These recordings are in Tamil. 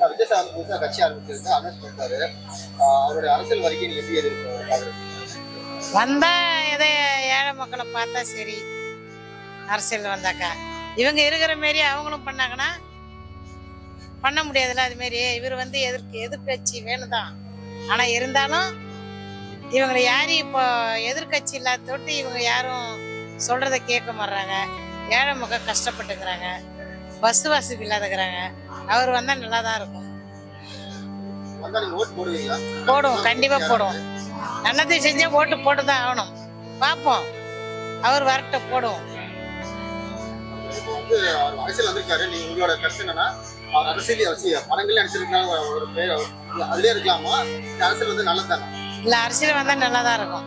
விஜய் சார் புதுசாக கட்சி ஆரம்பிச்சிருக்கு அனௌன்ஸ் பண்ணிட்டாரு அவருடைய அரசியல் வரைக்கும் நீங்க எப்படி எதிர்ப்பு வந்தா எதை ஏழை மக்களை பார்த்தா சரி. அரசியல் வந்தாக்கா. இவங்க இருக்கிற மாரி அவங்களும் பண்ணாங்கன்னா பண்ண முடியாதுல்ல. அது மாரி இவர் வந்து எதிர்க்கு எதிர்க்கட்சி வேணுதான். ஆனா இருந்தாலும் இவங்களை யாரும் இப்போ எதிர்க்கட்சி இல்லாத தொட்டு இவங்க யாரும் சொல்றதை கேட்க மாட்றாங்க. ஏழை மக்கள் கஷ்டப்பட்டுக்கிறாங்க. பஸ் வசதி இல்லாதக்கிறாங்க. அவர் வந்தா நல்லா தான் இருக்கும் போடுவோம். கண்டிப்பா போடுவோம். நல்லது செஞ்சா ஓட்டு போட்டு தான் ஆகணும். பார்ப்போம் அவர் வரட்டும் போடுவோம். அரசியல் வந்திருக்காரு. நீங்க உங்களோட கருத்து என்னன்னா அவர் அரசியல் வச்சு படங்களே நடிச்சிருக்காங்க ஒரு பேர் அவர் அதுலயே இருக்கலாமா? இந்த அரசியல் வந்து நல்லது தானே இல்ல அரசியல் வந்தா நல்லா தான் இருக்கும்.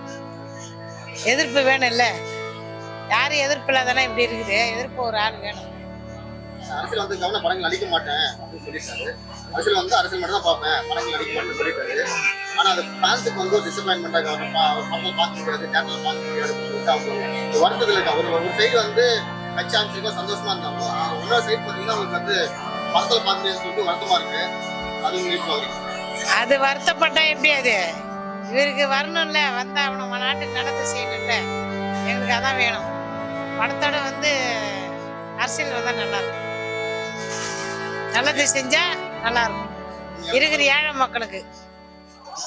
எதிர்ப்பு வேணும் இல்ல யாரும் எதிர்ப்பு இல்லாதானே இப்படி இருக்குது. எதிர்ப்பு ஒரு ஆள் வேணும். அரசியல் வந்து கவனம் படங்கள் நடிக்க மாட்டேன் அப்படின்னு சொல்லிட்டாரு. அரசியல் வந்து அரசியல் மட்டும் தான் பார்ப்பேன். படங்கள் நடிக்க மாட்டேன்னு சொல்லிட்டாரு. ஆனா அது ஃபேன்ஸுக்கு வந்து ஒரு டிசப்பாயின்மெண்டா கவனம் படங்கள் பார்க்க முடியாது தேட்டரில் பார்க்க முடியாது சொல்லிட்டு அவங்க ஒரு வருத்தத்தில் இருக்கா ஒரு ஒரு சைடு வந்து கட்சி அமைச்சிருக்கா சந்தோஷமா இருந்தாலும் இன்னொரு சைடு பார்த்தீங்கன்னா அவங்களுக்கு வந்து படத்தில் பார்க்க சொல்லிட்டு வருத்தமா இருக்கு. அது உங்களுக்கு அது வருத்தப்பட்டா எப்படி அது? இவருக்கு வரணும்ல வந்தா அவனை நாட்டுக்கு நடத்த செய்யணும்ல. எங்களுக்கு அதான் வேணும். படத்தோட வந்து அரசியல் வந்தால் நல்லா இருக்கும். நல்லது செஞ்சா நல்லா இருக்கும் இருக்கிற ஏழை மக்களுக்கு.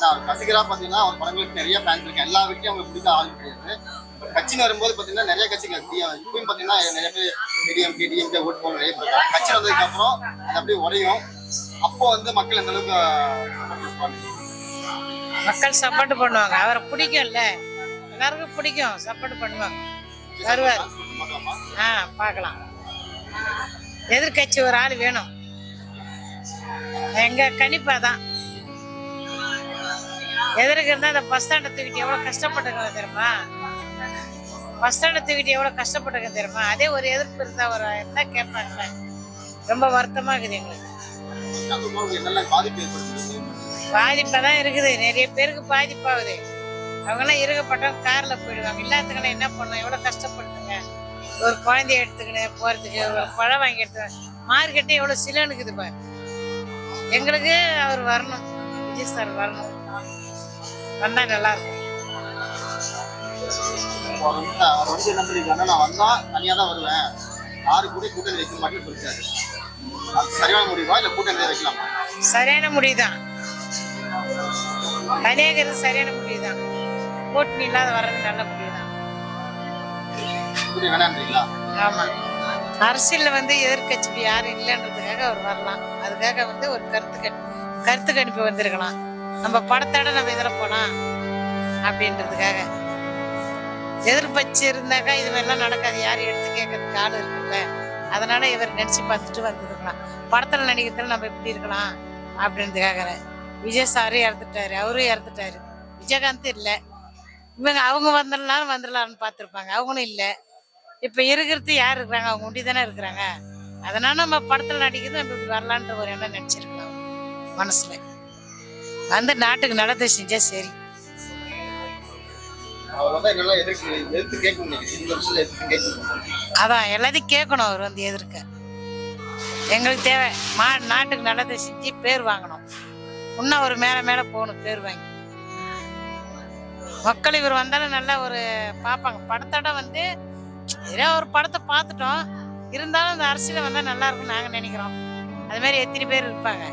அவர் ரசிகரா பாத்தீங்கன்னா அவர் படங்களுக்கு நிறைய ஃபேன்ஸ் இருக்கு எல்லா வீட்லயும் அவங்களுக்கு பிடிக்க ஆள் கிடையாது. கட்சின்னு வரும்போது பாத்தீங்கன்னா நிறைய கட்சிகள். இப்பயும் பாத்தீங்கன்னா நிறைய பேர் டிடிஎம்கே டிஎம்கே ஓட்டு போட நிறைய பேர். கட்சி வந்ததுக்கு அப்புறம் அது அப்படியே உடையும் அப்போ வந்து மக்கள் எந்த அளவுக்கு? மக்கள் சப்போர்ட் பண்ணுவாங்க. அவரை பிடிக்கும்ல. எல்லாருக்கும் பிடிக்கும். சப்போர்ட் பண்ணுவாங்க. வருவார்? ஆ பார்க்கலாம். எதிர்க்கட்சி ஒரு ஆள் வேணும். எங்க கணிப்பா தான். எதற்கு இருந்தால் அந்த பஸ் ஸ்டாண்டை தூக்கிட்டு எவ்வளோ கஷ்டப்பட்டுங்க தெரியுமா? பஸ் ஸ்டாண்டை தூக்கிட்டு எவ்வளோ கஷ்டப்பட்டுங்க தெரியுமா? அதே ஒரு எதிர்ப்பு இருந்தால் ஒரு என்ன கேட்பாங்க? ரொம்ப வருத்தமாக இருக்குது எங்களுக்கு. பாதிப்பாக தான் இருக்குது. நிறைய பேருக்கு பாதிப்பாகுது. அவங்கெல்லாம் இருக்கப்பட்டவங்க காரில் போயிடுவாங்க. இல்லாதவங்களாம் என்ன பண்ணும் எவ்வளோ கஷ்டப்படுத்துங்க? ஒரு குழந்தைய எடுத்துக்கின்னு போகிறதுக்கு ஒரு பழம் வாங்கி எடுத்து மார்க்கெட்டே எவ்வளோ சிலனுக்குது பாரு. எங்களுக்கு அவர் வரணும். விஜய் சார் வரணும். வந்தா நல்லா இருக்கும். அவர் வந்து என்ன சொல்லியிருக்காருன்னா நான் வந்தா தனியா தான் வருவேன். யாரு கூட கூட்டணி வைக்க மாட்டேன்னு சொல்லிட்டாரு. சரியான முடிவா இல்ல கூட்டணி வைக்கலாமா? சரியான முடிவுதான். தனியாகிறது சரியான முடிவுதான். கூட்டணி இல்லாத வர்றது நல்ல கூட்டணி வேணான்றீங்களா? ஆமா. அரசியலில் வந்து எதிர்க்கட்சி யாரும் இல்லைன்றதுக்காக அவர் வரலாம். அதுக்காக வந்து ஒரு கருத்து கருத்து கணிப்பு வந்திருக்கலாம். நம்ம படத்தோட நம்ம இதில் போகலாம் அப்படின்றதுக்காக. எதிர்பட்சி இருந்தாக்கா இது மாதிரிலாம் நடக்காது. யாரும் எடுத்து கேட்கறதுக்கு ஆள் இருக்குல்ல. அதனால இவர் நினைச்சு பார்த்துட்டு வந்திருக்கலாம். படத்தில் நடிக்கிறதுல நம்ம எப்படி இருக்கலாம் அப்படின்றதுக்காக விஜய் சாரும் இறந்துட்டாரு. அவரும் இறந்துட்டாரு. விஜயகாந்த் இல்லை. இவங்க அவங்க வந்துடலாம் வந்துடலான்னு பார்த்துருப்பாங்க. அவங்களும் இல்லை. இப்ப இருக்கிறது யார் இருக்கிறாங்க? அவங்க ஒண்டி தானே இருக்கிறாங்க. அதனால நம்ம படத்துல நடிக்கிறது நம்ம இப்படி வரலான்ற ஒரு எண்ணம் நினைச்சிருக்கலாம். மனசுல. வந்து நாட்டுக்கு நல்லதை செஞ்சா சரி. அதான் எல்லாத்தையும் கேட்கணும் அவர் வந்து எதிர்க்க. எங்களுக்கு தேவை மா நாட்டுக்கு நல்லதை செஞ்சு பேர் வாங்கணும். இன்னும் ஒரு மேல மேல போகணும் பேர் வாங்கி. மக்கள் இவர் வந்தாலும் நல்லா ஒரு பார்ப்பாங்க. படத்தோட வந்து ஏதோ ஒரு படத்தை பார்த்துட்டோம். இருந்தாலும் இந்த அரசியல வந்தா நல்லா இருக்கும்னு நாங்க நினைக்கிறோம். அது மாதிரி எத்தனை பேர் இருப்பாங்க?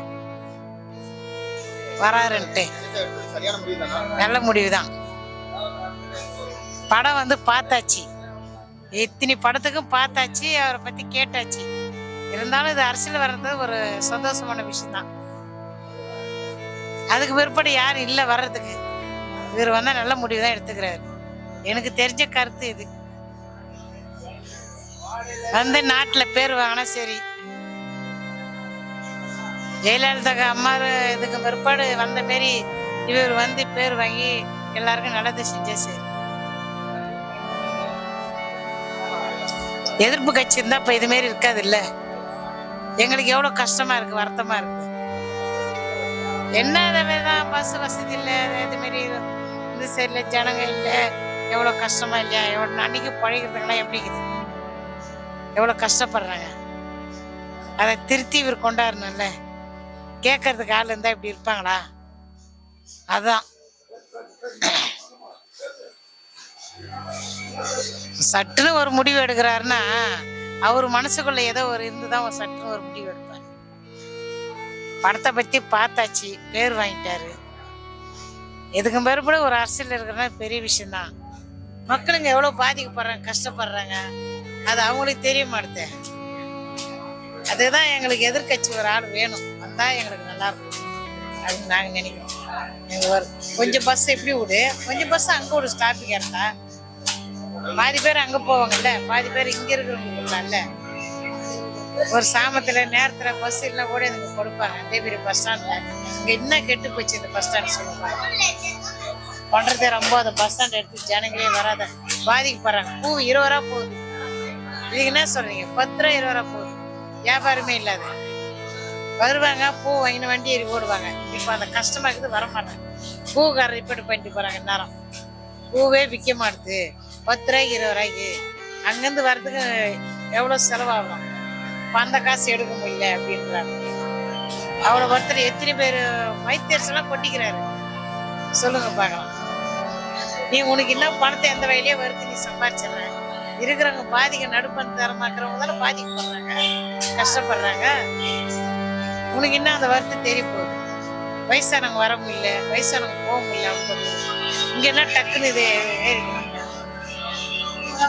வராருன்ட்டு. நல்ல முடிவு தான் நல்ல முடிவுதான். படம் வந்து பார்த்தாச்சு. எத்தனை படத்துக்கும் பார்த்தாச்சு அவரை பத்தி கேட்டாச்சு. இருந்தாலும் இது அரசியல் வர்றது ஒரு சந்தோஷமான விஷயம்தான். அதுக்கு பிற்பாடு யாரும் இல்லை வர்றதுக்கு. இவர் வந்தா நல்ல முடிவு தான் எடுத்துக்கிறாரு. எனக்கு தெரிஞ்ச கருத்து இது. வந்து நாட்டுல பேர் வாங்கினா சரி. ஜெயலலிதா அம்மா இதுக்கு பிற்பாடு வந்த மாரி இவர் வந்து பேர் வாங்கி எல்லாருக்கும் நல்லது செஞ்சா சரி. எதிர்ப்பு கட்சி இருந்தா இப்ப இது மாரி இருக்காது இல்ல எங்களுக்கு எவ்வளவு கஷ்டமா இருக்கு வருத்தமா இருக்கு. என்ன இதை மாதிரிதான் பஸ் வசதி இல்லை இது மாரி இந்த சைட்ல ஜனங்க இல்லை எவ்வளவு கஷ்டமா இல்லையா எவ்வளவு அன்னைக்கு பழகிறதுக்கெல்லாம் எப்படி இருக்குது? எவ்வளோ கஷ்டப்படுறாங்க. அதை திருத்தி இவர் கொண்டாடுனல கேட்கறதுக்கு ஆள் இருந்தால் இப்படி இருப்பாங்களா? அதான். சட்டுன்னு ஒரு முடிவு எடுக்கிறாருன்னா அவர் மனசுக்குள்ள ஏதோ ஒரு இருந்து தான் ஒரு சட்டுன்னு ஒரு முடிவு எடுப்பார். படத்தை பற்றி பார்த்தாச்சு பேர் வாங்கிட்டாரு. எதுக்கும் பிறப்பட ஒரு அரசியல் இருக்கிறனா பெரிய விஷயம்தான். மக்களுங்க எவ்வளோ பாதிக்கப்படுறாங்க கஷ்டப்படுறாங்க. அது அவங்களுக்கு தெரிய மாட்டேது. அதுதான் எங்களுக்கு எதிர்கட்சி ஒரு ஆள் வேணும். வந்தால் எங்களுக்கு நல்லா இருக்கும். அப்படின்னு நாங்கள் நினைக்கிறோம். எங்க ஒரு கொஞ்சம் பஸ் எப்படி விடு? கொஞ்சம் பஸ் அங்கே விடு ஸ்டாப்பிங் இருந்தா பாதி பேர் அங்கே போவாங்கல்ல பாதி பேர் இங்கே இருக்கிறவங்க ஒரு சாமத்துல நேரத்துல பஸ் இல்லை கூட எனக்கு கொடுப்பாங்க. அதே பெரிய பஸ் ஸ்டாண்ட்ல இங்க என்ன கெட்டு போச்சு இந்த பஸ் ஸ்டாண்ட் சொல்லுவாங்க பண்றதே ரொம்ப அந்த பஸ் ஸ்டாண்ட் எடுத்து ஜனங்களே வராத பாதிக்கப்படுறாங்க பூ இருபது ரூபா போகுது. இதுக்கு என்ன சொல்றீங்க? பத்து ரூபா இருபது ரூபா போகுது வியாபாரமே இல்லாத. வருவாங்க பூ வாங்கின வண்டி ஏறி ஓடுவாங்க. இப்போ அந்த கஷ்டமா இருக்குது வர மாட்டாங்க பூக்காரர் ரிப்பேர் பண்ணிட்டு போறாங்க நேரம் பூவே விற்க மாட்டுது. பத்து ரூபாய்க்கு இருபது ரூபாய்க்கு அங்கேருந்து வர்றதுக்கு எவ்வளோ செலவாகும்? அந்த காசு எடுக்க முடியல அப்படின்றாங்க. அவ்வளோ ஒருத்தர் எத்தனை பேர் வைத்தியர்ஸ்லாம் கொட்டிக்கிறாரு. சொல்லுங்க பார்க்கலாம். நீ உனக்கு என்ன பணத்தை எந்த வயலையே வருது நீ சம்பாதிச்சிடுற இருக்கிறவங்க பாதிக்க நடுப்பன் தரமாக்குறவங்க தானே பாதிக்கப்படுறாங்க கஷ்டப்படுறாங்க. உனக்கு என்ன அந்த வருத்தம் தெரிய போகுது. வயசானவங்க வர முடியல வயசானவங்க போக முடியல அவங்க இங்க என்ன டக்குன்னு இது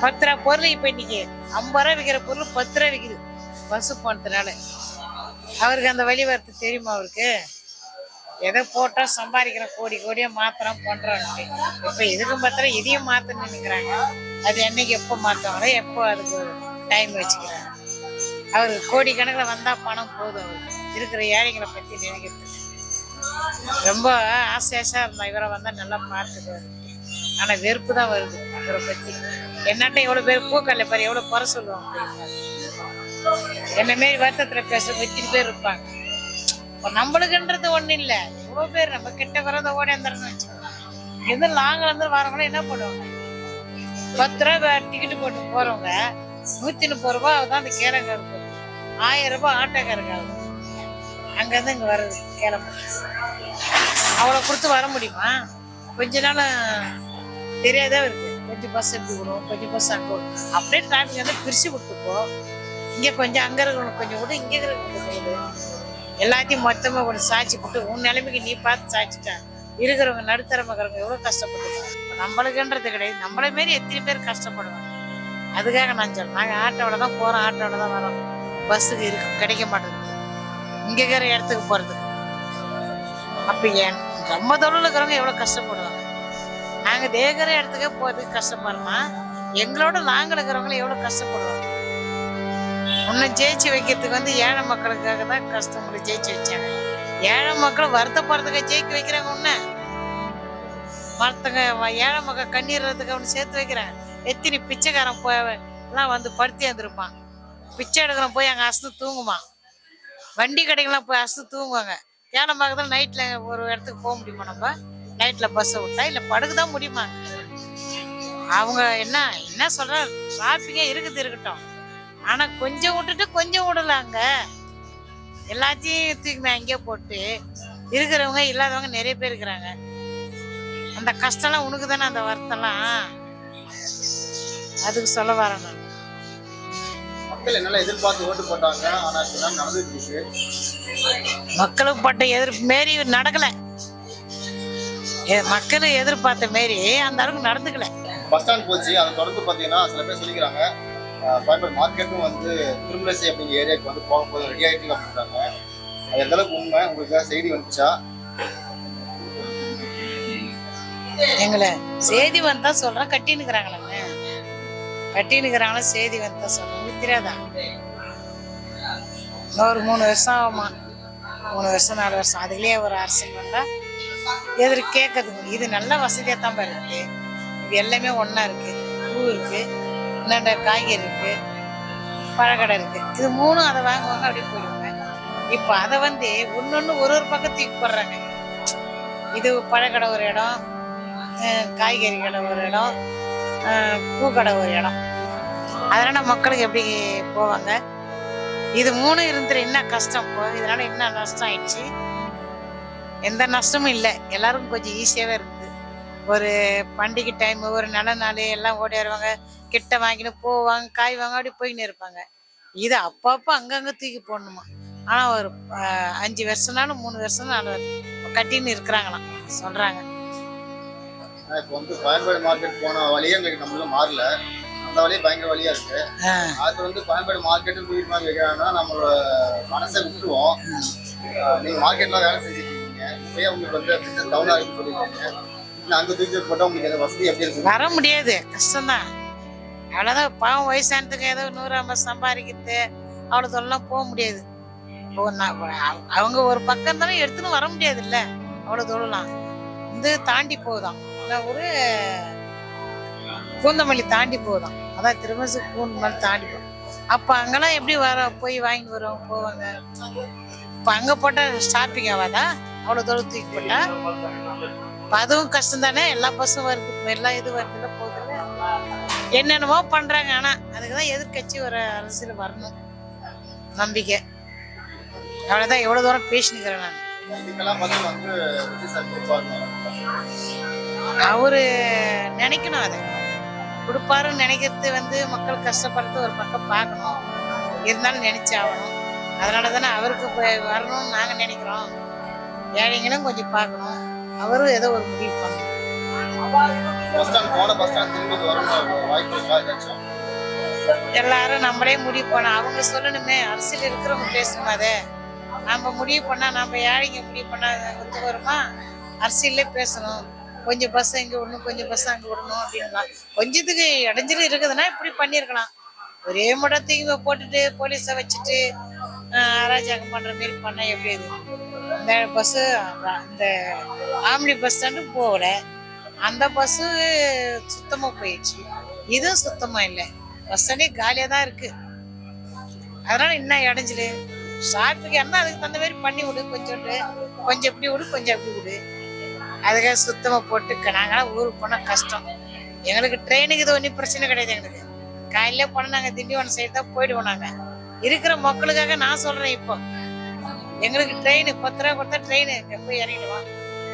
பத்து ரூபா பொருள் இப்ப இன்னைக்கு ஐம்பது ரூபா விற்கிற பொருள் பத்து ரூபா விற்குது பஸ் போனதுனால. அவருக்கு அந்த வழி வரத்து தெரியுமா அவருக்கு? எதை போட்டா சம்பாதிக்கிறோம் கோடி கோடியா மாத்திரம் பண்றோம் இப்ப எதுக்கும் பார்த்தா இதையும் மாத்தணும்னு நினைக்கிறாங்க. அது என்னைக்கு எப்போ மாற்றாங்களோ எப்போ அதுக்கு டைம் வச்சுக்கிறாங்க. அவர் கோடி கணக்கில் பணம் போதும் அவருக்கு. இருக்கிற ஏழைகளை பற்றி நினைக்கிறது. ரொம்ப ஆசையாசாக இருந்தா இவரை வந்தால் நல்லா பார்த்துக்குவார் ஆனால் வெறுப்பு தான் வருது இவரை பற்றி என்னட்ட எவ்வளோ பேர் பூக்கல்ல பாரு எவ்வளோ குறை சொல்லுவாங்க என்ன மாரி வருத்தத்தில் பேசுற எத்தனை பேர் இருப்பாங்க. இப்போ நம்மளுக்குன்றது ஒன்றும் இல்லை. எவ்வளோ பேர் நம்ம கிட்ட வரதை ஓடி வந்துடணும்னு வச்சுக்கோங்க. எது லாங்கில் இருந்து வரவங்களும் என்ன பண்ணுவாங்க? பத்து ரூபா டிக்கெட் போட்டு போறவங்க நூத்தி முப்பது ரூபா தான் அந்த கேரங்க இருக்கும் ஆயிரம் ரூபாய் ஆட்டோக்காரங்க ஆகும் அங்கேருந்து இங்கே வர்றது கிளம்பு அவ்வளோ கொடுத்து வர முடியுமா? கொஞ்ச நாள் தெரியாதே இருக்கு. கொஞ்சம் பஸ் எப்படி விடும் கொஞ்சம் பஸ் அங்கே விடும் அப்படியே டிராஃபிக் வந்து பிரித்து கொடுத்துப்போம் இங்கே கொஞ்சம் அங்கே இருக்கணும் கொஞ்சம் விடு இங்கே இருக்கணும் கொஞ்சம் எல்லாத்தையும் மொத்தமாக கொண்டு சாட்சி போட்டு உன் நிலைமைக்கு நீ பார்த்து சாய்ச்சிட்டாங்க இருக்கிறவங்க நடுத்தர மக்களுங்க எவ்வளோ கஷ்டப்படுவாங்க இப்ப நம்மளுக்குன்றது கிடையாது. நம்மளை மாரி எத்தனை பேர் கஷ்டப்படுவாங்க? அதுக்காக நான் சொல்றேன். நாங்கள் ஆட்டோவில் தான் போகிறோம் ஆட்டோவில் தான் வரோம். பஸ்ஸுக்கு இருக்கு. கிடைக்க மாட்டேங்குது. இங்கே இருக்கிற இடத்துக்கு போகிறதுக்கு அப்போ ஏன் நம்ம தொழில் இருக்கிறவங்க எவ்வளோ கஷ்டப்படுவாங்க? நாங்கள் தேகிற இடத்துக்கே போகிறதுக்கு கஷ்டப்படுறோம்னா எங்களோட நாங்கள் இருக்கிறவங்க எவ்வளோ கஷ்டப்படுவாங்க? உன்னை ஜெயிச்சு வைக்கிறதுக்கு வந்து ஏழை மக்களுக்காக தான் கஷ்டங்களை ஜெயிச்சு வச்சாங்க ஏழை மக்களை வருத்தப்படுறதுக்கு ஜெயிக்க வைக்கிறாங்க ஒன்று மரத்தங்க ஏழை மக்கள் கண்ணீர்றதுக்கு அவனு சேர்த்து வைக்கிறாங்க. எத்தனை பிச்சைக்காரன் போய் எல்லாம் வந்து படுத்தி வந்துருப்பான் பிச்சை எடுக்கிறவன் போய் அங்கே அசத்து தூங்குவான். வண்டி கடைகள்லாம் போய் அசத்து தூங்குவாங்க. ஏழை மக்கள் நைட்டில் ஒரு இடத்துக்கு போக முடியுமா நம்ம? நைட்டில் பஸ்ஸை விட்டா இல்லை படுக்க தான் முடியுமா? அவங்க என்ன என்ன சொல்கிற டிராஃபிக்கே இருக்குது இருக்கட்டும். ஆனால் கொஞ்சம் விட்டுட்டு கொஞ்சம் விடலாங்க. எல்லாத்தையும் தூக்கி அங்கேயே போட்டு இருக்கிறவங்க இல்லாதவங்க நிறைய பேர் இருக்கிறாங்க. அந்த கஷ்டம்லாம் உனக்கு தானே அந்த வருத்தம்லாம்? அதுக்கு சொல்ல வரேன் நான். மக்கள் என்னெல்லாம் எதிர்பார்த்து ஓட்டு போட்டாங்க ஆனா இதெல்லாம் நடந்துட்டு இருக்கு. மக்களுக்கு பட்ட எதிர்ப்பு மாரி நடக்கல. மக்கள் எதிர்பார்த்த மாரி அந்த அளவுக்கு நடந்துக்கல. பஸ் ஸ்டாண்ட் போச்சு அதை தொடர்ந்து பார்த்தீங்கன்னா சில பேர் சொல்லிக்கிறாங்க கோயம்பேடு மார்க்கெட்டும் வந்து திருமலசி அப்படிங்கிற ஏரியாவுக்கு வந்து போகும்போது ரெடி ஆகிட்டு அப்படின்றாங்க. அது எந்த அளவுக்கு உண்மை? உங்களுக்கு செய்தி வந்துச்சா? எங்களை செய்தி வந்தா சொல்றேன் கட்டினுக்கிறாங்களாங்க கட்டினுக்கிறாங்களா செய்தி வந்தா சொல்றேன். உங்களுக்கு தெரியாதா? இன்னும் ஒரு மூணு வருஷம் ஆகுமா? மூணு வருஷம் நாலு வருஷம். அதுலயே ஒரு அரசியல் வந்தா எதிர்க்கு கேட்கறதுக்கு இது நல்ல வசதியா தான் பாரு. இருக்கு இது எல்லாமே ஒன்றா இருக்கு. பூ இருக்கு. என்னென்ன காய்கறி இருக்கு பழக்கடை இருக்கு. இது மூணும் அதை வாங்குவாங்க அப்படியே போயிடுவாங்க. இப்போ அதை வந்து ஒன்னொன்னு ஒரு ஒரு பக்கம் தூக்கி போடுறாங்க. இது பழக்கடை ஒரு இடம் காய்கறி கடை ஒரு இடம் பூக்கடை ஒரு இடம். அதனால மக்களுக்கு எப்படி போவாங்க? இது மூணு இருந்துட்டு என்ன கஷ்டம்? இப்போ இதனால என்ன நஷ்டம் ஆயிடுச்சு? எந்த நஷ்டமும் இல்லை. எல்லாருக்கும் கொஞ்சம் ஈஸியாகவே இருக்குது. ஒரு பண்டிகை டைம் ஒரு நல்ல நாள் எல்லாம் ஓடி வருவாங்க. கிட்ட வாங்கின்னு போவாங்க காய் வாங்க அப்படி போயின்னு இருப்பாங்க. இது அப்பப்போ அங்கங்கே தூக்கி போடணுமா? ஆனால் ஒரு அஞ்சு வருஷம்னாலும் மூணு வருஷம்னாலும் கட்டின்னு இருக்கிறாங்களாம். சொல்கிறாங்க இப்போ வந்து கோயம்பேடு மார்க்கெட் போன வழியே எங்களுக்கு நம்மளும் மாறல. அந்த வழியே பயங்கர வழியா இருக்கு. அது வந்து கோயம்பேடு மார்க்கெட்டு வாங்கி வைக்கிறாங்கன்னா நம்மளோட மனசை விட்டுருவோம். நீங்க மார்க்கெட்ல வேலை செஞ்சுட்டு இருக்கீங்க. இப்பயே உங்களுக்கு வந்து டவுன் ஆகுதுன்னு சொல்லிருக்கீங்க. அங்க தூக்கி போட்டா உங்களுக்கு வசதி எப்படி இருக்கு வர முடியாது. கஷ்டம்தான். அவ்வளோதான் பாவம் வயசானதுக்கு ஏதோ நூறு ஐம்பது சம்பாதிக்கிறது. அவ்வளோ தொல்லாம் போக முடியாது. இப்போ அவ- அவங்க ஒரு பக்கம் தானே எடுத்துன்னு வர முடியாது இல்ல அவ்வளோ தூரம்லாம் வந்து தாண்டி போகுதாம். நான் ஒரு பூந்தமல்லி தாண்டி போதும் அதான் திருமசு பூந்தமல்லி தாண்டி போகும் அப்போ அங்கெல்லாம் எப்படி வர போய் வாங்கிட்டு வருவாங்க போவாங்க? இப்போ அங்கே போட்டால் ஸ்டாப்பிங் ஆகாதா? அவ்வளோ தூரம் தூக்கி போட்டா? அதுவும் கஷ்டம் தானே எல்லா பஸ்ஸும் வருது. எல்லா இது வருதுல போகுதுல்ல? என்னென்னமோ பண்றாங்க. ஆனா அதுக்கு தான் எதிர்கட்சி ஒரு அரசியல் வரணும். நம்பிக்கை. அவ்வளவுதான். எவ்வளவு தூரம் பேசினுக்கிறேன் நான். அவரு நினைக்கணும் அதை. கொடுப்பாருன்னு நினைக்கிறது வந்து மக்கள் கஷ்டப்படுறது ஒரு பக்கம் பார்க்கணும். இருந்தாலும் நினைச்சு ஆகணும் அதனால தானே அவருக்கு வரணும்னு நாங்க நினைக்கிறோம். ஏழைங்களும் கொஞ்சம் பார்க்கணும். அவரும் ஏதோ ஒரு முடிவு பண்ணணும் எல்லாரும் நம்மளே முடிவு பண்ண அவங்க சொல்லணுமே அரசியல் இருக்கிறவங்க பேசணும் அதை நம்ம முடிவு பண்ணா நம்ம ஏழைங்க முடிவு பண்ணா ஒத்து வருமா? அரசியல்லே பேசணும். கொஞ்சம் பஸ் இங்க விடணும் கொஞ்சம் பஸ் அங்க விடணும் அப்படின்லாம். கொஞ்சத்துக்கு இடைஞ்சல் இருக்குதுன்னா இப்படி பண்ணியிருக்கலாம். ஒரே முடத்தையும் போட்டுட்டு போலீஸை வச்சுட்டு அராஜகம் பண்ற மாதிரி பண்ணா எப்படி இது அந்த பஸ்ஸு அந்த ஆம்னி பஸ் ஸ்டாண்டு போகல. அந்த பஸ்ஸு சுத்தமாக போயிடுச்சு. இதுவும் சுத்தமாக இல்லை. பஸ் ஸ்டாண்டே காலியாக தான் இருக்குது அதனால் இன்னும் இடைஞ்சலு? ஷாப்புக்கு என்ன அதுக்கு தகுந்த மாதிரி பண்ணி விடு கொஞ்சோண்டு. கொஞ்சம் இப்படி விடு கொஞ்சம் அப்படி விடு. அதுக்காக சுத்தமாக போட்டு நாங்களாம் ஊருக்கு போனால் கஷ்டம். எங்களுக்கு ட்ரெயினுக்கு இது ஒன்றும் பிரச்சனை கிடையாது எங்களுக்கு. காலையிலே போனால் நாங்கள் திண்டிவனம் சைடு தான் போயிடுவோம் நாங்கள் இருக்கிற மக்களுக்காக நான் சொல்கிறேன் இப்போ. எங்களுக்கு ட்ரெயின் பத்து ரூபா கொடுத்தா ட்ரெயின் போய் இறங்கிடுவோம்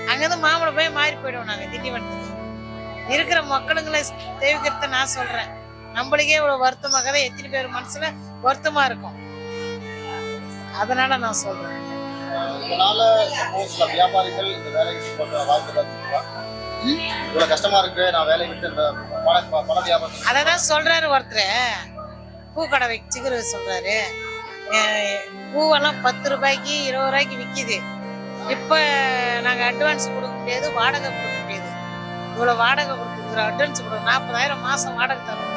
அங்கேருந்து மாமலை போய் மாறி போயிடுவோம் நாங்கள் திண்டிவனத்துக்கு இருக்கிற மக்களுங்களை தேவிக்கிறத நான் சொல்கிறேன் நம்மளுக்கே இவ்வளவு வருத்தமாக தான் எத்தனை பேர் மனசுல வருத்தமா இருக்கும். அதனால நான் சொல்றேன். இதனால சப்போஸ் வியாபாரிகள் இந்த வேலைக்கு போட்ட வாய்ப்பு ஏதாச்சும் இருக்கா ம்? இவ்வளவு கஷ்டமா இருக்கு நான் வேலையை விட்டு இந்த பண பண வியாபாரம் அதை தான் சொல்றாரு ஒருத்தர். பூக்கடை வச்சுக்கிற சொல்றாரு. பூவெல்லாம் பத்து ரூபாய்க்கு இருபது ரூபாய்க்கு விற்கிது இப்போ நாங்கள் அட்வான்ஸ் கொடுக்க முடியாது வாடகை கொடுக்க முடியாது இவ்வளோ வாடகை கொடுத்துருக்குறோம். அட்வான்ஸ் கொடுக்கும் நாற்பதாயிரம் மாதம் வாடகை தரணும்.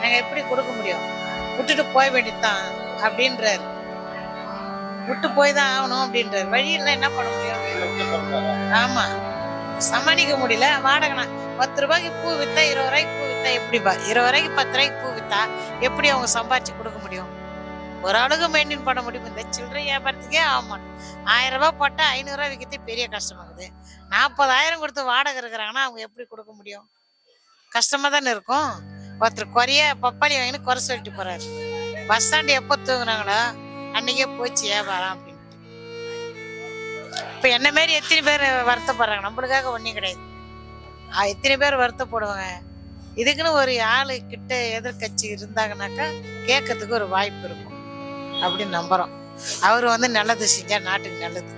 நாங்கள் எப்படி கொடுக்க முடியும்? விட்டுட்டு போய் வேண்டியதுதான் அப்படின்றாரு. விட்டு போய் தான் ஆகணும் அப்படின்றாரு. வழி என்ன பண்ண முடியும்? ஆமாம் சமாளிக்க முடியல. வாடகைனா பத்து ரூபாய்க்கு பூ விற்றா இருபது ரூபாய்க்கு பூ விற்றா எப்படிப்பா இருபது ரூபாய்க்கு பத்து ரூபாய்க்கு பூ விற்றா எப்படி அவங்க சம்பாரிச்சு கொடுக்க ஒரு ஆளுக்கு மெயின்டைன் பண்ண முடியும். இந்த சில்லறை வியாபாரத்துக்கே ஆக மாட்டேன் ஆயிரம் ரூபாய் போட்டா ஐநூறுரூவா விற்கிறது பெரிய கஷ்டமாகுது நாற்பதாயிரம் கொடுத்து வாடகை இருக்கிறாங்கன்னா அவங்க எப்படி கொடுக்க முடியும்? கஷ்டமாக தானே இருக்கும். ஒருத்தர் குறைய பப்பாளி வாங்கின்னு குறை சொல்லிட்டு போறாரு. பஸ் ஸ்டாண்டு எப்போ தூங்குனாங்களோ அன்னைக்கே போச்சு வியாபாரம் அப்படின்ட்டு இப்போ என்ன மாரி எத்தனை பேர் வருத்தப்படுறாங்க? நம்மளுக்காக ஒன்றும் கிடையாது. எத்தனை பேர் வருத்தப்படுவாங்க? இதுக்குன்னு ஒரு ஆளு கிட்ட எதிர்க்கட்சி இருந்தாங்கனாக்கா கேட்கறதுக்கு ஒரு வாய்ப்பு இருக்கும். அப்படின்னு நம்புறோம். அவர் வந்து நல்லது செஞ்சா நாட்டுக்கு நல்லது.